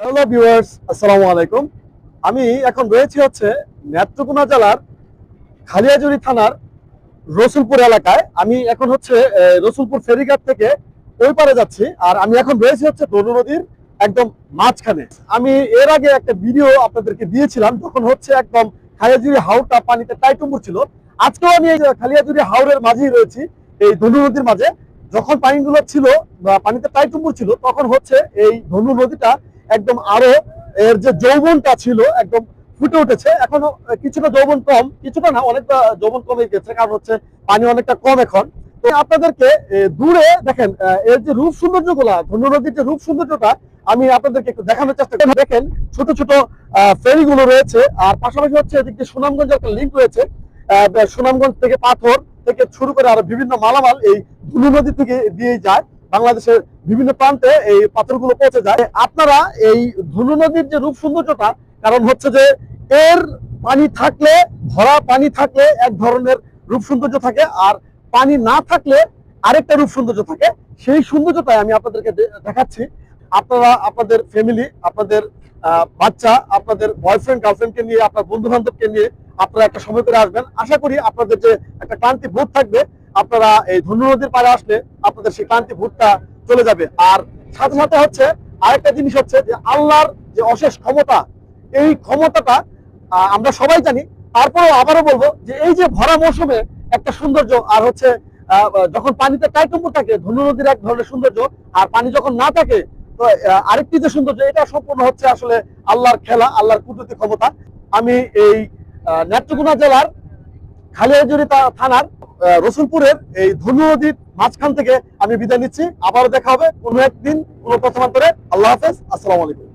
Hello viewers আসসালামু আলাইকুম আমি এখন রয়েছি হচ্ছে নেত্রকোনা জেলার খালিয়াজুরি থানার রসুলপুর এলাকায়। আমি এখন হচ্ছে রসুলপুর ফেরিঘাট থেকে ওই পারে যাচ্ছি আর আমি এখন রয়েছি হচ্ছে দনু নদীর একদম মাঝখানে। আমি এর আগে একটা ভিডিও আপনাদেরকে দিয়েছিলাম তখন হচ্ছে একদম খালিয়াজুরি হাওরটা পানিতে টাইটুম্বুর ছিল। আজকেও আমি এই খালিয়াজুরি হাওরের মাঝেই রয়েছি, এই ধনু নদীর মাঝে। যখন পানিগুলো ছিল বা পানিতে টাইটুম্বুর ছিল, তখন হচ্ছে এই ধনু নদীটা একদম আরও এর যে যৌবনটা ছিল একদম ফুটে উঠেছে। এখনও কিছুটা যৌবন কম, কিছুটা না, অনেকটা যৌবন কমে গেছে, কারণ হচ্ছে পানি অনেকটা কম এখন। আপনাদেরকে দূরে দেখেন এর যে রূপ সৌন্দর্যগুলা ধনু নদীর যে রূপ সৌন্দর্যটা, আমি আপনাদেরকে একটু দেখানোর চেষ্টা করি। দেখেন, ছোট ছোট ফেরি গুলো রয়েছে, আর পাশাপাশি হচ্ছে এদিক সুনামগঞ্জ একটা লিঙ্ক রয়েছে সুনামগঞ্জ থেকে পাথর থেকে শুরু করে আরও বিভিন্ন মালামাল এই ধনু নদী থেকে দিয়ে যায়। বাংলাদেশের বিভিন্ন প্রান্তে এই পাথরগুলো পৌঁছে যায়। আপনারা এই ধনু নদীর যে রূপ সৌন্দর্যটা, কারণ হচ্ছে যে এর পানি থাকলে, ভরা পানি থাকলে এক ধরনের রূপ সৌন্দর্য থাকে, আর পানি না থাকলে আরেকটা রূপ সৌন্দর্য থাকে। সেই সৌন্দর্যটাই আমি আপনাদেরকে দেখাচ্ছি। আপনারা, আপনাদের ফ্যামিলি আপনাদের বাচ্চা, আপনাদের বয়ফ্রেন্ড গার্লফ্রেন্ডকে নিয়ে, আপনার বন্ধু বান্ধবকে নিয়ে আপনারা একটা সময় করে আসবেন। আশা করি আপনাদের যে একটা ক্লান্তি বোধ থাকবে আপনারা এই ধনু নদীর পাড়ে আসলে আপনাদের সেই ক্লান্তি ভোটটা চলে যাবে। আর সাথে সাথে হচ্ছে আরেকটা জিনিস হচ্ছে যে আল্লাহর যে অশেষ ক্ষমতা, এই ক্ষমতাটা আমরা সবাই জানি। তারপরেও আবারও বলব যে এই যে ভরা মৌসুমে একটা সৌন্দর্য, আর হচ্ছে যখন পানিতে টাইটম্বর থাকে ধনু নদীর এক ধরনের সৌন্দর্য, আর পানি যখন না থাকে, তো আরেকটি যে সৌন্দর্য, এটা সম্পূর্ণ হচ্ছে আসলে আল্লাহর খেলা, আল্লাহর কুদরতি ক্ষমতা। আমি এই নেত্রকোনা জেলার খালিয়াজুরি থানার রসুলপুরের এই ধনু নদীর মাঝখান থেকে আমি বিদায় নিচ্ছি। আবারও দেখা হবে। কোনো একদিন, কোনো প্রথমান্তরে। আল্লাহ হাফেজ। আসসালামু আলাইকুম।